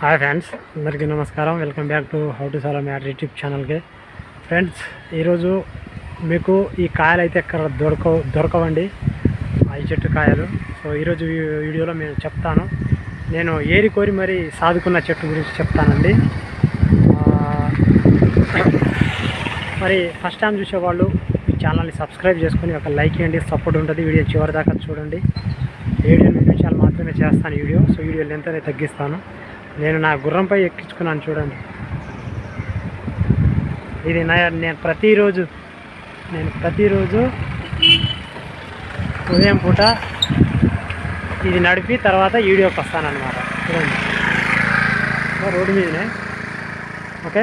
Hi friends అందరికీ నమస్కారం. Welcome back to how to solo matter YouTube ఛానల్కి friends ఈరోజు మీకు ఈ కాయలు అయితే ఎక్కడ దొరక దొరకవండి? ఈ చెట్టు కాయలు. సో ఈరోజు వీడియోలో నేను చెప్తాను. నేను ఏరి కోరి మరి సాదుకున్న చెట్టు గురించి చెప్తానండి. మరి ఫస్ట్ టైం చూసేవాళ్ళు ఈ ఛానల్ని సబ్స్క్రైబ్ చేసుకొని ఒక లైక్ ఇవ్వండి సపోర్ట్ ఉంటుంది. వీడియో చివరి దాకా చూడండి. ఏడు ఎనిమిది నిమిషాలు మాత్రమే చేస్తాను వీడియో. సో వీడియో లెంత్ అనేది తగ్గిస్తాను. నేను నా గుర్రంపై ఎక్కించుకున్నాను చూడండి. ఇది నా నేను ప్రతిరోజు నేను ప్రతిరోజు ఉదయం పూట ఇది నడిపి తర్వాత వీడియోకి వస్తానమాట చూడండి. రోడ్డు మీదనే. Okay?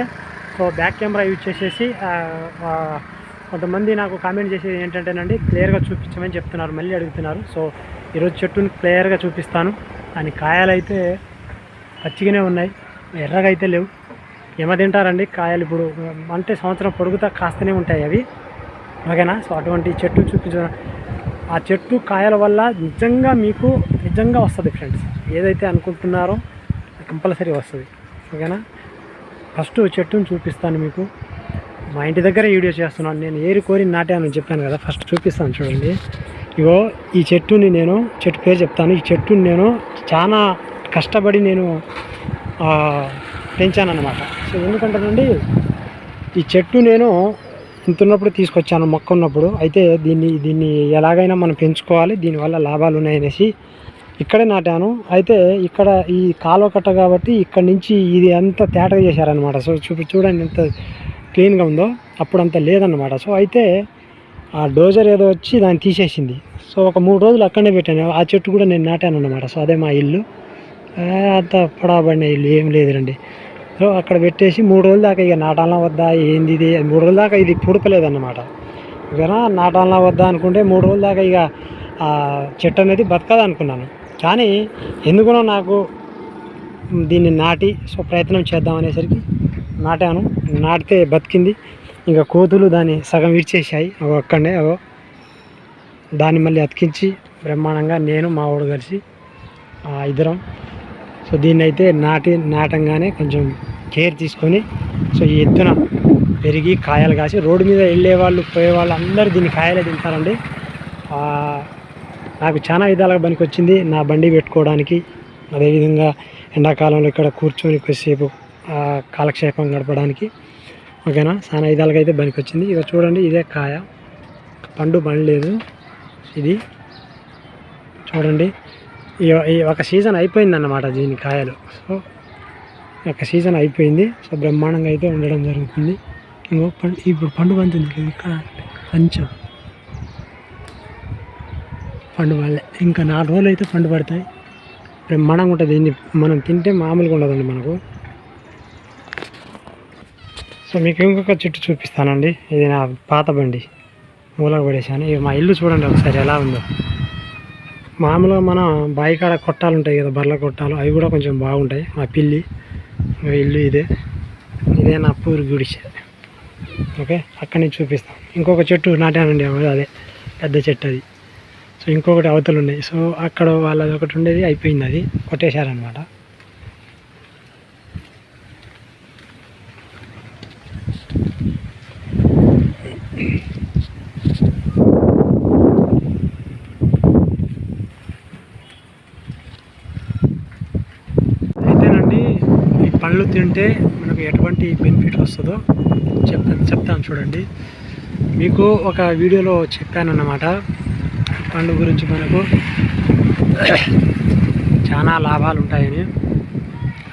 So back camera use చేసేసి కొంతమంది నాకు కామెంట్ చేసేది ఏంటంటేనండి క్లియర్గా చూపించమని చెప్తున్నారు మళ్ళీ అడుగుతున్నారు. సో ఈరోజు చెట్టుని క్లియర్గా చూపిస్తాను. దాని కాయాలైతే పచ్చిగానే ఉన్నాయి. ఎర్రగా అయితే లేవు. ఏమ తింటారండి కాయలు ఇప్పుడు. అంటే సంవత్సరం పొడుగుతా కాస్తూనే ఉంటాయి అవి. ఓకేనా? సో అటువంటి చెట్టు చూపించ ఆ చెట్టు కాయల వల్ల నిజంగా మీకు నిజంగా వస్తుంది ఫ్రెండ్స్ ఏదైతే అనుకుంటున్నారో కంపల్సరీ వస్తుంది. ఓకేనా? ఫస్ట్ చెట్టుని చూపిస్తాను మీకు. మా ఇంటి దగ్గర వీడియో చేస్తున్నాను. నేను ఏరి కోరి నాటాను చెప్పాను కదా. ఫస్ట్ చూపిస్తాను చూడండి. ఇగో ఈ చెట్టుని నేను చెట్టు పేరు చెప్తాను. ఈ చెట్టుని నేను చాలా కష్టపడి నేను పెంచానమాట సో ఎందుకంటేనండి ఈ చెట్టు నేను ఇంత ఉన్నప్పుడు తీసుకొచ్చాను మొక్క ఉన్నప్పుడు అయితే దీన్ని దీన్ని ఎలాగైనా మనం పెంచుకోవాలి దీనివల్ల లాభాలు ఉన్నాయనేసి ఇక్కడే నాటాను. అయితే ఇక్కడ ఈ కాలువ కట్ట కాబట్టి ఇక్కడ నుంచి ఇది అంతా తేటగా చేశారనమాట సో చూపి చూడండి ఎంత క్లీన్గా ఉందో. అప్పుడు అంత లేదన్నమాట. సో అయితే ఆ డోజర్ ఏదో వచ్చి దాన్ని తీసేసింది. సో ఒక మూడు రోజులు అక్కడనే పెట్టాను. ఆ చెట్టు కూడా నేను నాటాను అనమాట సో అదే మా ఇల్లు. అంత పొడవబడిన ఇల్లు ఏం లేదురండి సో అక్కడ పెట్టేసి మూడు రోజుల దాకా ఇక నాటాలనా వద్దా ఏంది ఇది? మూడు రోజుల దాకా ఇది పుడకలేదన్నమాట ఓకేనా నాటాలనా వద్దా అనుకుంటే మూడు రోజుల దాకా ఇక ఆ చెట్టు అనేది బతకదు అనుకున్నాను కానీ ఎందుకునో నాకు దీన్ని నాటి సో ప్రయత్నం చేద్దాం అనేసరికి నాటాను. నాటితే బతికింది. ఇంకా కోతులు దాన్ని సగం విడిచేసాయి అవి అక్కడనే అవో దాన్ని మళ్ళీ అతికించి బ్రహ్మాండంగా నేను మా వాడు కలిసి ఆ, ఇద్దరం సో దీన్ని అయితే నాటి నాటంగానే కొంచెం కేర్ తీసుకొని సో ఈ ఎత్తున పెరిగి కాయలు కాసి రోడ్డు మీద వెళ్ళే వాళ్ళు పోయే వాళ్ళు అందరూ దీన్ని కాయలే తింటారండి. నాకు చాలా విధాలుగా పనికి వచ్చింది నా బండి పెట్టుకోవడానికి. అదేవిధంగా ఎండాకాలంలో ఇక్కడ కూర్చొని కొద్దిసేపు కాలక్షేపం గడపడానికి. ఓకేనా? చాలా విధాలుగా అయితే పనికి వచ్చింది ఇక చూడండి ఇదే కాయ. పండు పండలేదు ఇది చూడండి. ఒక సీజన్ అయిపోయిందన్నమాట దీని కాయలు. సో ఒక సీజన్ అయిపోయింది. సో బ్రహ్మాండంగా అయితే ఉండడం జరుగుతుంది. ఇంకో పండు ఇప్పుడు పండు పంతుంది ఇక్కడ కొంచెం పండు పడలే ఇంకా నాలుగు రోజులు అయితే పండు పడతాయి. బ్రహ్మాండంగా ఉంటుంది. దీన్ని మనం తింటే మామూలుగా ఉండదండి మనకు. సో మీకు ఇంకొక చెట్టు చూపిస్తానండి. ఇది నా పాత బండి. మూలకు పడేసాను ఇవి మా ఇల్లు చూడండి ఒకసారి ఎలా ఉందో. మామూలుగా మన బావి కాడ కొట్టాలు ఉంటాయి కదా బర్ల కొట్టాలు అవి కూడా కొంచెం బాగుంటాయి. మా పిల్లి మా ఇల్లు ఇదే. ఇదే నా పూరి గుడిసె. ఓకే? అక్కడి నుంచి చూపిస్తాం. ఇంకొక చెట్టు నాటానండి అదే పెద్ద చెట్టు అది. సో ఇంకొకటి అవతలు ఉన్నాయి సో అక్కడ వాళ్ళది ఒకటి ఉండేది అయిపోయింది అది. కొట్టేశారనమాట అయితేనండి ఈ పళ్ళు తింటే మనకు ఎటువంటి వస్తుందో చెప్తాను చెప్తాను చూడండి. మీకు ఒక వీడియోలో చెప్పానన్నమాట. పండు గురించి మనకు చాలా లాభాలు ఉంటాయని.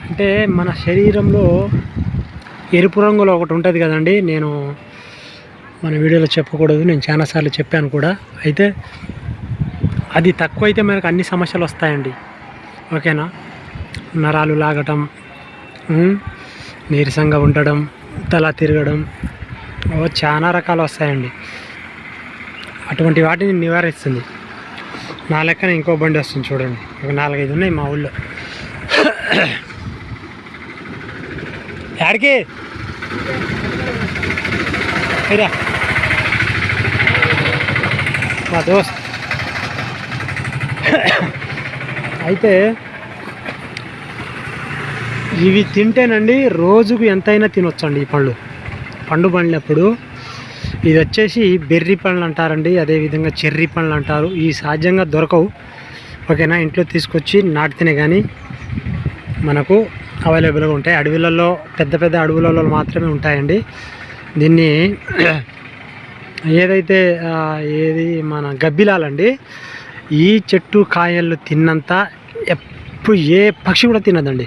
అంటే మన శరీరంలో ఎరుపు రంగులో ఒకటి ఉంటుంది కదండి. నేను మన వీడియోలో చెప్పకూడదు. నేను చాలాసార్లు చెప్పాను కూడా. అయితే అది తక్కువ అయితే మనకు అన్ని సమస్యలు వస్తాయండి. ఓకేనా? నరాలు లాగటం నీరసంగా ఉండడం తల తిరగడం చాలా రకాలు వస్తాయండి. అటువంటి వాటిని నివారిస్తుంది. నా లెక్కన ఇంకో బండి వస్తుంది చూడండి. ఒక నాలుగైదు ఉన్నాయి మా ఊళ్ళో. యాడికి? ఇరా. మా దోస్త్. అయితే ఇవి తింటేనండి రోజుకు ఎంతైనా తినొచ్చండి ఈ పళ్ళు పండు పండినప్పుడు ఇది వచ్చేసి బెర్రీ పండ్లు అంటారండి అదేవిధంగా చెర్రీ పండ్లు అంటారు. ఈ సహజంగా దొరకవు. ఓకేనా? ఇంట్లో తీసుకొచ్చి నాటితేనే కానీ మనకు అవైలబుల్గా ఉంటాయి. అడవులలో పెద్ద పెద్ద అడవులలో మాత్రమే ఉంటాయండి. దీన్ని ఏదైతే ఏది మన గబ్బిలాలండి ఈ చెట్టు కాయలు తిన్నంత ఎప్పుడు ఏ పక్షి కూడా తినదండి.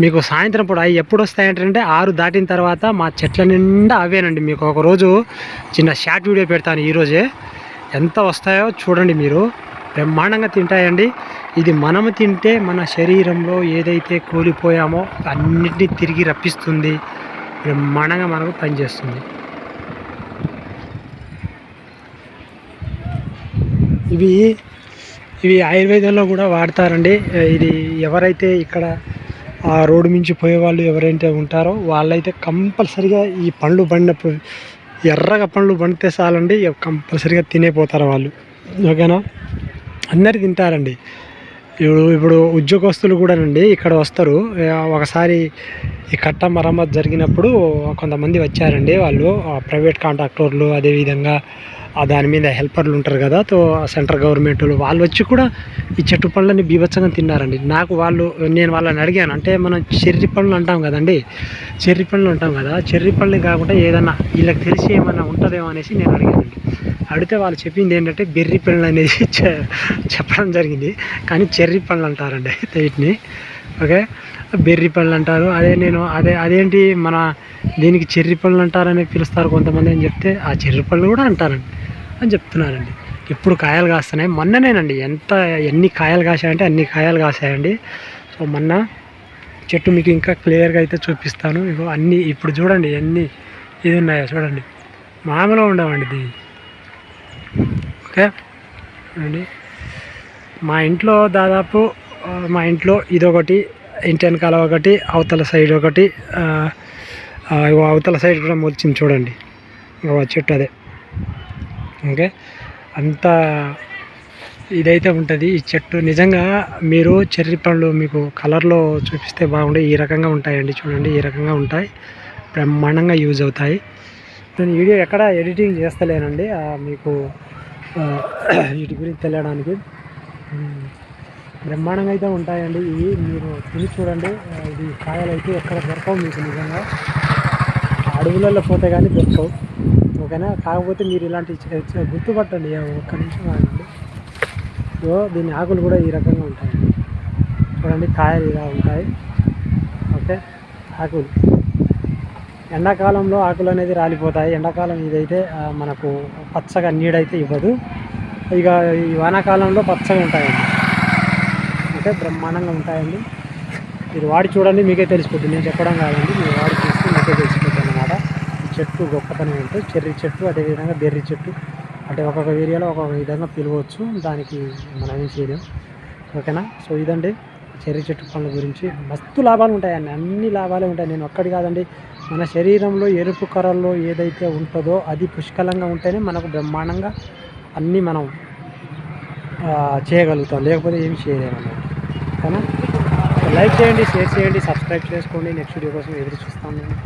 మీకు సాయంత్రం పూట అవి ఎప్పుడు వస్తాయంటే ఆరు దాటిన తర్వాత మా చెట్ల నిండా అవేనండి. మీకు ఒకరోజు చిన్న షార్ట్ వీడియో పెడతాను ఈరోజే ఎంత వస్తాయో చూడండి మీరు. బ్రహ్మాండంగా తింటాయండి. ఇది మనము తింటే మన శరీరంలో ఏదైతే కూలిపోయామో అన్నిటినీ తిరిగి రప్పిస్తుంది. బ్రహ్మాండంగా మనకు పనిచేస్తుంది. ఇవి ఇవి ఆయుర్వేదంలో కూడా వాడతారండి. ఇది ఎవరైతే ఇక్కడ ఆ రోడ్డు మించి పోయే వాళ్ళు ఎవరైతే ఉంటారో వాళ్ళైతే కంపల్సరిగా ఈ పండ్లు పండినప్పుడు ఎర్రగా పండ్లు పండితే చాలండి కంపల్సరిగా తినేపోతారు వాళ్ళు. ఓకేనా? అందరు తింటారండి. ఇప్పుడు ఇప్పుడు ఉద్యోగస్తులు కూడానండి ఇక్కడ వస్తారు. ఒకసారి ఈ కట్ట మరమ్మతు జరిగినప్పుడు కొంతమంది వచ్చారండి వాళ్ళు. ఆ, ప్రైవేట్ కాంట్రాక్టర్లు అదేవిధంగా దాని మీద హెల్పర్లు ఉంటారు కదా. తో సెంట్రల్ గవర్నమెంట్ వాళ్ళు వచ్చి కూడా ఈ చెట్టు పళ్ళని బీభత్సంగా తిన్నారండి. నాకు వాళ్ళు నేను వాళ్ళని అడిగాను. అంటే మనం చెర్రి పళ్ళు అంటాం కదండి. చెర్రి పళ్ళు అంటాం కదా. చెర్రి పళ్ళని కాకుండా ఏదన్నా వీళ్ళకి తెలిసి ఏమైనా ఉంటుందేమో అనేసి నేను అడిగానండి. అడిగితే వాళ్ళు చెప్పింది ఏంటంటే బెర్రీ పళ్ళు అనేది చెప్పడం జరిగింది. కానీ చెర్రీ పళ్ళు అంటారండి వీటిని. ఓకే? బెర్రీ పళ్ళు అంటారు. అదే నేను అదే అదేంటి మన దీనికి చెర్రీ పళ్ళు అంటారని పిలుస్తారు కొంతమంది అని చెప్తే ఆ చెర్రీ పళ్ళు కూడా అంటారండి అని చెప్తున్నారండి. ఇప్పుడు కాయలు కాస్తున్నాయి. మొన్ననేనండి ఎంత ఎన్ని కాయలు కాసాయంటే అన్ని కాయలు కాసాయండి సో మొన్న చెట్టు మీకు ఇంకా క్లియర్గా అయితే చూపిస్తాను. ఇగో అన్నీ ఇప్పుడు చూడండి ఎన్ని ఇది ఉన్నాయో చూడండి. మామూలుగా ఉండవండి ఇది. ఓకే. అండి మా ఇంట్లో దాదాపు మా ఇంట్లో ఇదొకటి ఇంటి వెనకాల ఒకటి అవతల సైడ్ ఒకటి అవతల సైడ్ కూడా మొలిచింది చూడండి. ఇంకా చెట్టు అదే. ఓకే. అంత ఇదైతే ఉంటుంది. ఈ చెట్టు నిజంగా మీరు చెర్రీ పండ్లు మీకు కలర్లో చూపిస్తే బాగుండే. ఈ రకంగా ఉంటాయండి చూడండి. ఈ రకంగా ఉంటాయి. బ్రహ్మాండంగా యూజ్ అవుతాయి. నేను వీడియో ఎక్కడ ఎడిటింగ్ చేస్తలేనండి. మీకు వీటి గురించి తెలియడానికి. బ్రహ్మాండంగా అయితే ఉంటాయండి. ఇవి మీరు తిని చూడండి. ఇది కాయలు అయితే ఎక్కడ దొరకవు మీకు నిజంగా. అడవులలో పోతే కానీ దొరకవు. ఓకేనా? కాకపోతే మీరు ఇలాంటి గుర్తుపట్టండి. ఒక్క నిమిషం ఆగండి. సో దీని ఆకులు కూడా ఈ రకంగా ఉంటాయి. చూడండి కాయలు ఇలా ఉంటాయి. ఓకే? ఆకులు. ఎండాకాలంలో ఆకులు అనేది రాలిపోతాయి. ఎండాకాలం ఇదైతే మనకు పచ్చగా నీడైతే ఇవ్వదు. ఇక ఈ వానాకాలంలో పచ్చగా ఉంటాయండి. అంటే బ్రహ్మాండంగా ఉంటాయండి. మీరు వాడి చూడండి మీకే తెలిసిపోతుంది. నేను చెప్పడం కాదండి మీరు వాడి చూస్తే మీకే తెలిసిపోతుంది అనమాట చెట్టు గొప్పతనం ఏంటో చెర్రి చెట్టు అదేవిధంగా బెర్రీ చెట్టు. అంటే ఒక్కొక్క ఏరియాలో ఒక్కొక్క విధంగా పిలవచ్చు. దానికి మనం ఏం చేయలేం. ఓకేనా? సో ఇదండి. చెర్రీ చెట్టు పనుల గురించి మస్తు లాభాలు ఉంటాయండి అన్ని లాభాలే ఉంటాయి. నేను ఒక్కటి కాదండి. మన శరీరంలో ఎరుపు కర్రల్లో ఏదైతే ఉంటుందో అది పుష్కలంగా ఉంటేనే మనకు బ్రహ్మాండంగా అన్నీ మనం చేయగలుగుతాం. లేకపోతే ఏమి చేయలేము కానీ లైక్ చేయండి షేర్ చేయండి సబ్స్క్రైబ్ చేసుకోండి. నెక్స్ట్ వీడియో కోసం ఎదురు చూస్తాను నేను